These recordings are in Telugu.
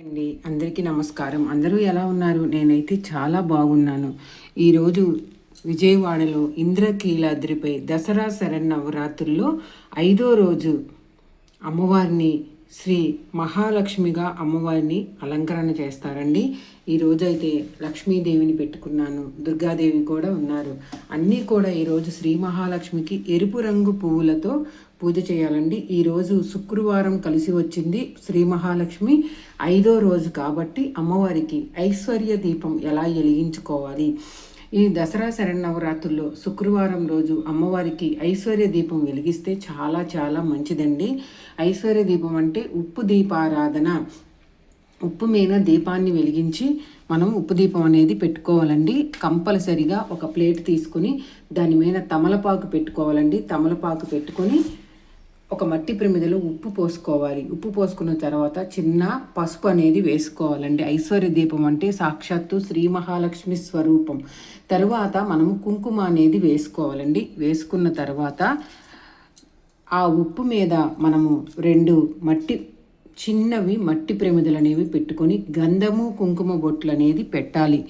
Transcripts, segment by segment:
అండి. అందరికీ నమస్కారం. అందరూ ఎలా ఉన్నారు? నేనైతే చాలా బాగున్నాను. ఈరోజు విజయవాడలో ఇంద్రకీలాద్రిపై దసరా శరన్నవరాత్రుల్లో ఐదో రోజు అమ్మవారిని శ్రీ మహాలక్ష్మిగా అమ్మవారిని అలంకరణ చేస్తారండి. ఈ రోజైతే లక్ష్మీదేవిని పెట్టుకున్నాను. దుర్గాదేవి కూడా ఉన్నారు. అన్నీ కూడా ఈరోజు శ్రీ మహాలక్ష్మికి ఎరుపు రంగు పువ్వులతో పూజ చేయాలండి. ఈరోజు శుక్రవారం కలిసి వచ్చింది శ్రీ మహాలక్ష్మి. ఐదో రోజు కాబట్టి అమ్మవారికి ఐశ్వర్య దీపం ఎలా వెలిగించుకోవాలి? ఈ దసరా శరణవరాత్రుల్లో శుక్రవారం రోజు అమ్మవారికి ఐశ్వర్య దీపం వెలిగిస్తే చాలా చాలా మంచిదండి. ఐశ్వర్య దీపం అంటే ఉప్పు దీపారాధన. ఉప్పు మీద దీపాన్ని వెలిగించి మనం ఉప్పు దీపం అనేది పెట్టుకోవాలండి. కంపల్సరిగా ఒక ప్లేట్ తీసుకుని దాని మీద తమలపాకు పెట్టుకోవాలండి. తమలపాకు పెట్టుకొని ఒక మట్టి ప్రమిదలో ఉప్పు పోసుకోవాలి. ఉప్పు పోసుకున్న తర్వాత చిన్న పసుపు అనేది వేసుకోవాలండి. ఐశ్వర్య దీపం అంటే సాక్షాత్తు శ్రీ మహాలక్ష్మి స్వరూపం. తరువాత మనము కుంకుమ అనేది వేసుకోవాలండి. వేసుకున్న తర్వాత ఆ ఉప్పు మీద మనము రెండు మట్టి చిన్నవి మట్టి ప్రమిదలు అనేవి పెట్టుకొని గంధము కుంకుమ బొట్లు అనేది పెట్టాలి.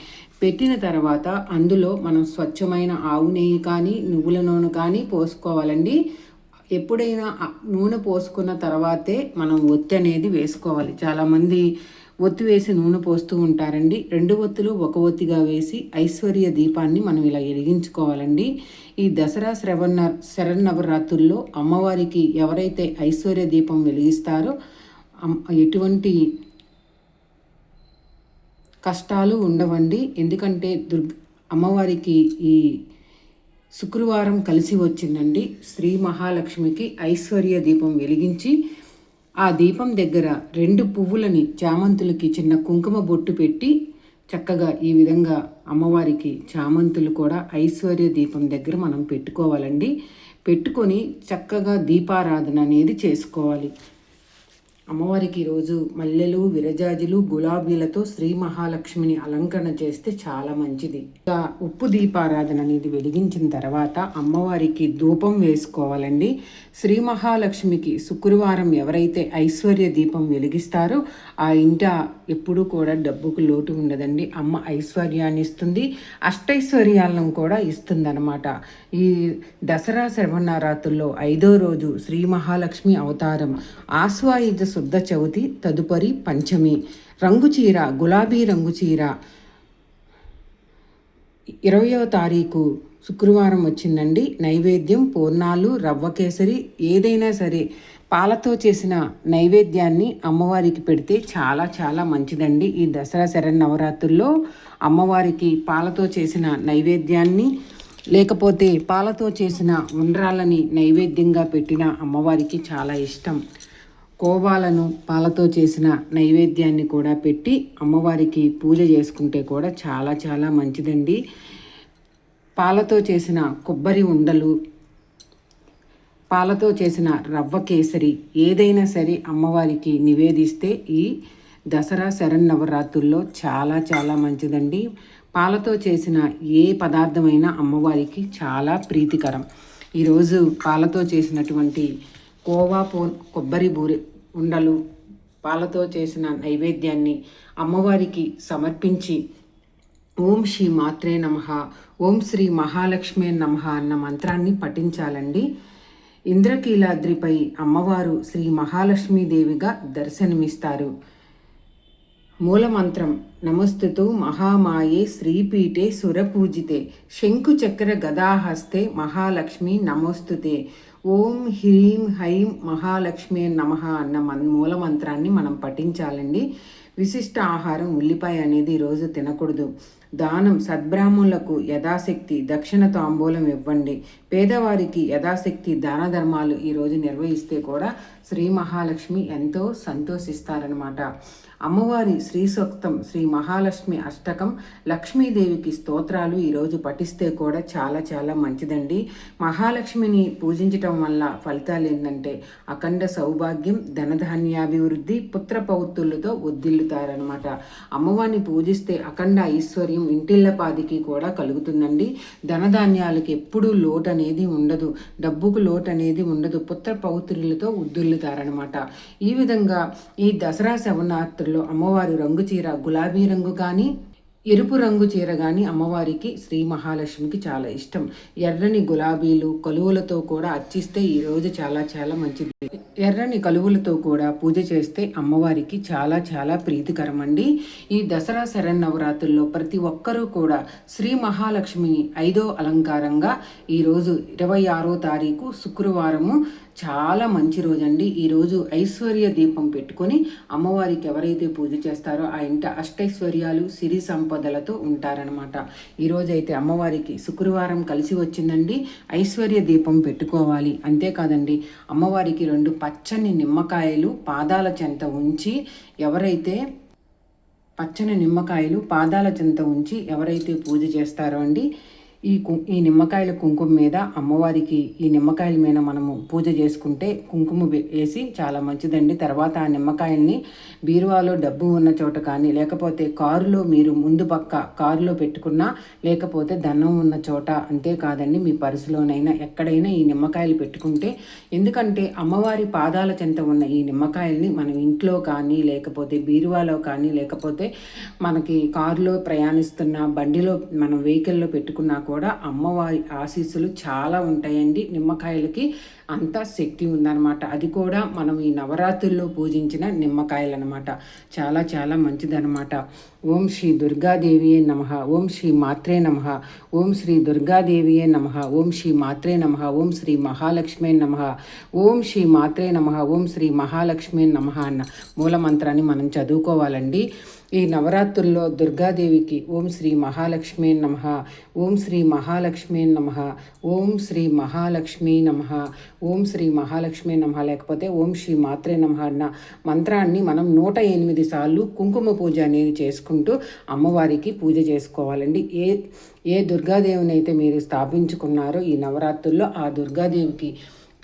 పెట్టిన తర్వాత అందులో మనం స్వచ్ఛమైన ఆవు నెయ్యి కానీ నువ్వుల నూనె కానీ పోసుకోవాలండి. ఎప్పుడైనా నూనె పోసుకున్న తర్వాతే మనం ఒత్తి అనేది వేసుకోవాలి. చాలామంది ఒత్తి వేసి నూనె పోస్తూ ఉంటారండి. రెండు ఒత్తులు ఒక ఒత్తిగా వేసి ఐశ్వర్య దీపాన్ని మనం ఇలా వెలిగించుకోవాలండి. ఈ దసరా శ్రవణ శరన్నవరాత్రుల్లో అమ్మవారికి ఎవరైతే ఐశ్వర్య దీపం వెలిగిస్తారో ఎటువంటి కష్టాలు ఉండవండి. ఎందుకంటే దుర్గ అమ్మవారికి ఈ శుక్రవారం కలిసి వచ్చిందండి. శ్రీ మహాలక్ష్మికి ఐశ్వర్య దీపం వెలిగించి ఆ దీపం దగ్గర రెండు పువ్వులని చామంతులకి చిన్న కుంకుమ బొట్టు పెట్టి చక్కగా ఈ విధంగా అమ్మవారికి చామంతులు కూడా ఐశ్వర్య దీపం దగ్గర మనం పెట్టుకోవాలండి. పెట్టుకొని చక్కగా దీపారాధన అనేది చేసుకోవాలి. అమ్మవారికి ఈరోజు మల్లెలు విరజాజులు గులాబీలతో శ్రీ మహాలక్ష్మిని అలంకరణ చేస్తే చాలా మంచిది. ఇంకా ఉప్పు దీపారాధన అనేది వెలిగించిన తర్వాత అమ్మవారికి ధూపం వేసుకోవాలండి. శ్రీ మహాలక్ష్మికి శుక్రవారం ఎవరైతే ఐశ్వర్య దీపం వెలిగిస్తారో ఆ ఇంట ఎప్పుడూ కూడా డబ్బుకు లోటు ఉండదండి. అమ్మ ఐశ్వర్యాన్ని ఇస్తుంది అష్టైశ్వర్యాలను కూడా ఇస్తుందన్నమాట. ఈ దసరా శ్రవణరాత్రుల్లో ఐదో రోజు శ్రీ మహాలక్ష్మి అవతారం ఆస్వాయుధ శుద్ధ చవితి తదుపరి పంచమి. రంగు చీర గులాబీ రంగు చీర. ఇరవయవ తారీఖు శుక్రవారం వచ్చిందండి. నైవేద్యం పూర్ణాలు రవ్వ కేసరి ఏదైనా సరే పాలతో చేసిన నైవేద్యాన్ని అమ్మవారికి పెడితే చాలా చాలా మంచిదండి. ఈ దసరా శరణ్ నవరాత్రుల్లో అమ్మవారికి పాలతో చేసిన నైవేద్యాన్ని లేకపోతే పాలతో చేసిన ఉండ్రాలని నైవేద్యంగా పెట్టిన అమ్మవారికి చాలా ఇష్టం. కోవాలను పాలతో చేసిన నైవేద్యాన్ని కూడా పెట్టి అమ్మవారికి పూజ చేసుకుంటే కూడా చాలా చాలా మంచిదండి. పాలతో చేసిన కొబ్బరి ఉండలు పాలతో చేసిన రవ్వ కేసరి ఏదైనా సరే అమ్మవారికి నివేదిస్తే ఈ దసరా శరన్నవరాత్రుల్లో చాలా చాలా మంచిదండి. పాలతో చేసిన ఏ పదార్థమైనా అమ్మవారికి చాలా ప్రీతికరం. ఈరోజు పాలతో చేసినటువంటి కోవా పో కొబ్బరి బూరి ఉండలు పాలతో చేసిన నైవేద్యాన్ని అమ్మవారికి సమర్పించి ఓం శ్రీ మాత్రే నమ ఓం శ్రీ మహాలక్ష్మి నమ అన్న మంత్రాన్ని పఠించాలండి. ఇంద్రకీలాద్రిపై అమ్మవారు శ్రీ మహాలక్ష్మీదేవిగా దర్శనమిస్తారు. మూలమంత్రం నమస్తుతు మహామాయే శ్రీపీఠే సురపూజితే శంకుచక్ర గదాహస్తే మహాలక్ష్మి నమోస్తుతే. ఓం హ్రీం హైం మహాలక్ష్మి నమ అన్న మన్ మూలమంత్రాన్ని మనం పఠించాలండి. విశిష్ట ఆహారం ఉల్లిపాయ అనేది ఈరోజు తినకూడదు. దానం సద్బ్రాహ్మణులకు యథాశక్తి దక్షిణ తాంబూలం ఇవ్వండి. పేదవారికి యథాశక్తి దాన ధర్మాలు ఈరోజు నిర్వహిస్తే కూడా శ్రీ మహాలక్ష్మి ఎంతో సంతోషిస్తారనమాట అమ్మవారి శ్రీ సూక్తం శ్రీ మహాలక్ష్మి అష్టకం లక్ష్మీదేవికి స్తోత్రాలు ఈరోజు పఠిస్తే కూడా చాలా చాలా మంచిదండి. మహాలక్ష్మిని పూజించటం వల్ల ఫలితాలు ఏంటంటే అఖండ సౌభాగ్యం ధనధాన్యాభివృద్ధి పుత్ర పౌత్రులతో వద్దిల్లుతారనమాట అమ్మవారిని పూజిస్తే అఖండ ఐశ్వర్యం ఇంటిళ్ళపాదికి కూడా కలుగుతుందండి. ధనధాన్యాలకి ఎప్పుడూ లోటు అనేది ఉండదు. డబ్బుకు లోటు అనేది ఉండదు. పుత్ర పౌత్రులతో ఉద్దుల్లుతారనమాట ఈ విధంగా ఈ దసరా శవనాత్రులు అమ్మవారి రంగు చీర గులాబీ రంగు కానీ ఎరుపు రంగు చీర కానీ అమ్మవారికి శ్రీ మహాలక్ష్మికి చాలా ఇష్టం. ఎర్రని గులాబీలు కలువలతో కూడా అర్చిస్తే ఈరోజు చాలా చాలా మంచిది. ఎర్రని కలువులతో కూడా పూజ చేస్తే అమ్మవారికి చాలా చాలా ప్రీతికరం అండి. ఈ దసరా శరన్నవరాత్రుల్లో ప్రతి ఒక్కరూ కూడా శ్రీ మహాలక్ష్మిని ఐదో అలంకారంగా ఈరోజు ఇరవై ఆరో తారీఖు శుక్రవారము చాలా మంచి రోజండి. ఈరోజు ఐశ్వర్య దీపం పెట్టుకొని అమ్మవారికి ఎవరైతే పూజ చేస్తారో ఆ ఇంట అష్టైశ్వర్యాలు సిరి సంపదలతో ఉంటారనమాట ఈరోజు అయితే అమ్మవారికి శుక్రవారం కలిసి వచ్చిందండి. ఐశ్వర్య దీపం పెట్టుకోవాలి. అంతేకాదండి అమ్మవారికి రెండు పచ్చని నిమ్మకాయలు పాదాల చెంత ఉంచి ఎవరైతే పచ్చని నిమ్మకాయలు పాదాల చెంత ఉంచి ఎవరైతే పూజ చేస్తారో అండి ఈ కు ఈ నిమ్మకాయల కుంకుమ మీద అమ్మవారికి ఈ నిమ్మకాయల మీద మనము పూజ చేసుకుంటే కుంకుమ వేసి చాలా మంచిదండి. తర్వాత ఆ నిమ్మకాయల్ని బీరువాలో డబ్బు ఉన్న చోట కానీ లేకపోతే కారులో మీరు ముందు పక్క కారులో పెట్టుకున్నా లేకపోతే ధనం ఉన్న చోట అంతేకాదండి మీ పరుసులోనైనా ఎక్కడైనా ఈ నిమ్మకాయలు పెట్టుకుంటే. ఎందుకంటే అమ్మవారి పాదాల చెంత ఉన్న ఈ నిమ్మకాయల్ని మనం ఇంట్లో కానీ లేకపోతే బీరువాలో కానీ లేకపోతే మనకి కారులో ప్రయాణిస్తున్న బండిలో మనం వెహికల్లో పెట్టుకున్నా కూడా అమ్మవారి ఆశీస్సులు చాలా ఉంటాయండి. నిమ్మకాయలకి అంత శక్తి ఉందన్నమాట. అది కూడా మనం ఈ నవరాత్రుల్లో పూజించిన నిమ్మకాయలు అనమాట చాలా చాలా మంచిదనమాట ఓం శ్రీ దుర్గాదేవియే నమ. ఓం శ్రీ మాత్రే నమ. ఓం శ్రీ దుర్గాదేవియే నమ. ఓం శ్రీ మాత్రే నమ. ఓం శ్రీ మహాలక్ష్మే నమ. ఓం శ్రీ మాత్రే నమ. ఓం శ్రీ మహాలక్ష్మే నమ అన్న మూలమంత్రాన్ని మనం చదువుకోవాలండి. ఈ నవరాత్రుల్లో దుర్గాదేవికి ఓం శ్రీ మహాలక్ష్మి నమ. ఓం శ్రీ మహాలక్ష్మి నమ. ఓం శ్రీ మహాలక్ష్మి నమ. ఓం శ్రీ మహాలక్ష్మి నమ. లేకపోతే ఓం శ్రీ మాత్రే నమ అన్న మంత్రాన్ని మనం నూట ఎనిమిది సార్లు కుంకుమ పూజ అనేది చేసుకుంటూ అమ్మవారికి పూజ చేసుకోవాలండి. ఏ ఏ దుర్గాదేవిని అయితే మీరు స్థాపించుకున్నారో ఈ నవరాత్రుల్లో ఆ దుర్గాదేవికి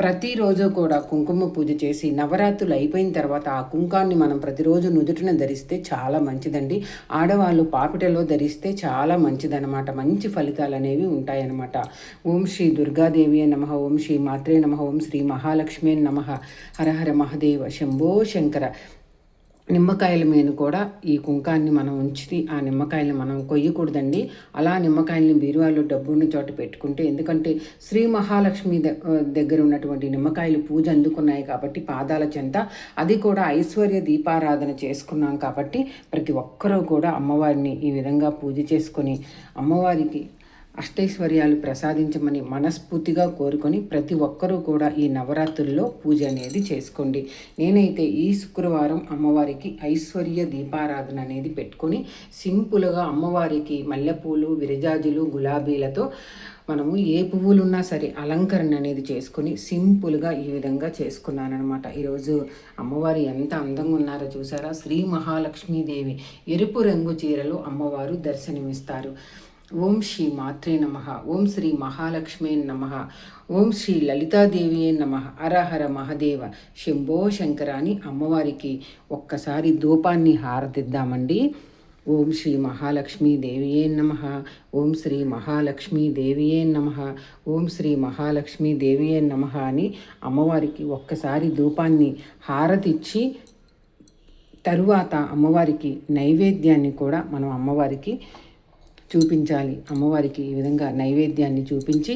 ప్రతిరోజు కూడా కుంకుమ పూజ చేసి నవరాత్రులు అయిపోయిన తర్వాత ఆ కుంకాన్ని మనం ప్రతిరోజు నుదుటిన ధరిస్తే చాలా మంచిదండి. ఆడవాళ్ళు పాపిటలో ధరిస్తే చాలా మంచిదనమాట మంచి ఫలితాలు అనేవి ఉంటాయన్నమాట. ఓం శ్రీ దుర్గాదేవి నమ. ఓం శ్రీ మాత్రే నమ. ఓం శ్రీ మహాలక్ష్మి నమ. హరహర మహదేవ శంభో శంకర. నిమ్మకాయల మీద కూడా ఈ కుంకాన్ని మనం ఉంచి ఆ నిమ్మకాయలు మనం కొయ్యకూడదండి. అలా నిమ్మకాయలని బీరువాలో డబ్బున్న చోట పెట్టుకుంటే ఎందుకంటే శ్రీ మహాలక్ష్మి దగ్గర ఉన్నటువంటి నిమ్మకాయలు పూజ అందుకున్నాయి కాబట్టి పాదాల చెంత. అది కూడా ఐశ్వర్య దీపారాధన చేసుకున్నాం కాబట్టి ప్రతి ఒక్కరూ కూడా అమ్మవారిని ఈ విధంగా పూజ చేసుకొని అమ్మవారికి అష్టైశ్వర్యాలు ప్రసాదించమని మనస్ఫూర్తిగా కోరుకొని ప్రతి ఒక్కరూ కూడా ఈ నవరాత్రుల్లో పూజ అనేది చేసుకోండి. నేనైతే ఈ శుక్రవారం అమ్మవారికి ఐశ్వర్య దీపారాధన అనేది పెట్టుకొని సింపుల్గా అమ్మవారికి మల్లెపూలు విరజాజులు గులాబీలతో మనము ఏ పువ్వులున్నా సరే అలంకరణ అనేది చేసుకుని సింపుల్గా ఈ విధంగా చేసుకున్నాను అనమాట ఈరోజు అమ్మవారు ఎంత అందంగా ఉన్నారో చూసారా? శ్రీ మహాలక్ష్మీదేవి ఎరుపు రంగు చీరలో అమ్మవారు దర్శనమిస్తారు. ఓం శ్రీ మాత్రే నమ. ఓం శ్రీ మహాలక్ష్మే నమ. ఓం శ్రీ లలితాదేవియే నమ. హరహర మహదేవ. శంభో శంకర అని అమ్మవారికి ఒక్కసారి ధూపాన్ని హారతిద్దామండి. ఓం శ్రీ మహాలక్ష్మీ దేవియే నమ. ఓం శ్రీ మహాలక్ష్మీ దేవియే నమ. ఓం శ్రీ మహాలక్ష్మీ దేవియే నమ అని అమ్మవారికి ఒక్కసారి ధూపాన్ని హారతిచ్చి తరువాత అమ్మవారికి నైవేద్యాన్ని కూడా మనం అమ్మవారికి చూపించాలి. అమ్మవారికి ఈ విధంగా నైవేద్యాన్ని చూపించి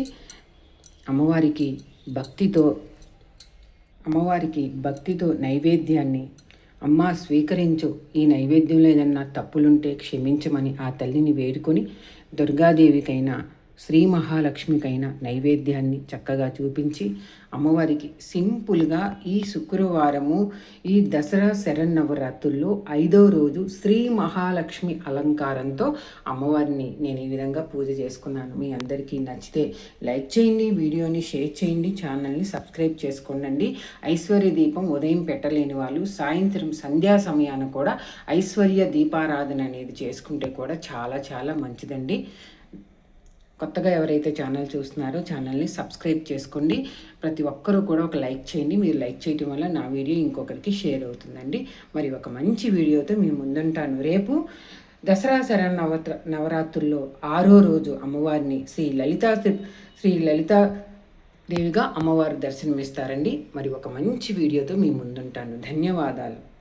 అమ్మవారికి భక్తితో అమ్మవారికి భక్తితో నైవేద్యాన్ని అమ్మ స్వీకరించు. ఈ నైవేద్యంలో ఏదన్నా తప్పులుంటే క్షమించమని ఆ తల్లిని వేడుకొని దుర్గాదేవికైనా శ్రీ మహాలక్ష్మికైన నైవేద్యాన్ని చక్కగా చూపించి అమ్మవారికి సింపుల్గా ఈ శుక్రవారము ఈ దసరా శరన్నవరాత్రుల్లో ఐదో రోజు శ్రీ మహాలక్ష్మి అలంకారంతో అమ్మవారిని నేను ఈ విధంగా పూజ చేసుకున్నాను. మీ అందరికీ నచ్చితే లైక్ చేయండి వీడియోని షేర్ చేయండి ఛానల్ని సబ్స్క్రైబ్ చేసుకోండి ఐశ్వర్య దీపం ఉదయం పెట్టలేని వాళ్ళు సాయంత్రం సంధ్యా సమయాన కూడా ఐశ్వర్య దీపారాధన అనేది చేసుకుంటే కూడా చాలా చాలా మంచిదండి. కొత్తగా ఎవరైతే ఛానల్ చూస్తున్నారో ఛానల్ని సబ్స్క్రైబ్ చేసుకోండి. ప్రతి ఒక్కరూ కూడా ఒక లైక్ చేయండి. మీరు లైక్ చేయటం వల్ల నా వీడియో ఇంకొకరికి షేర్ అవుతుందండి. మరి ఒక మంచి వీడియోతో మేము ముందుంటాను. రేపు దసరా శర నవత్ర నవరాత్రుల్లో ఆరో రోజు అమ్మవారిని శ్రీ లలితా శ్రీ లలితా దేవిగా అమ్మవారు దర్శనమిస్తారండి. మరి ఒక మంచి వీడియోతో మీ ముందుంటాను. ధన్యవాదాలు.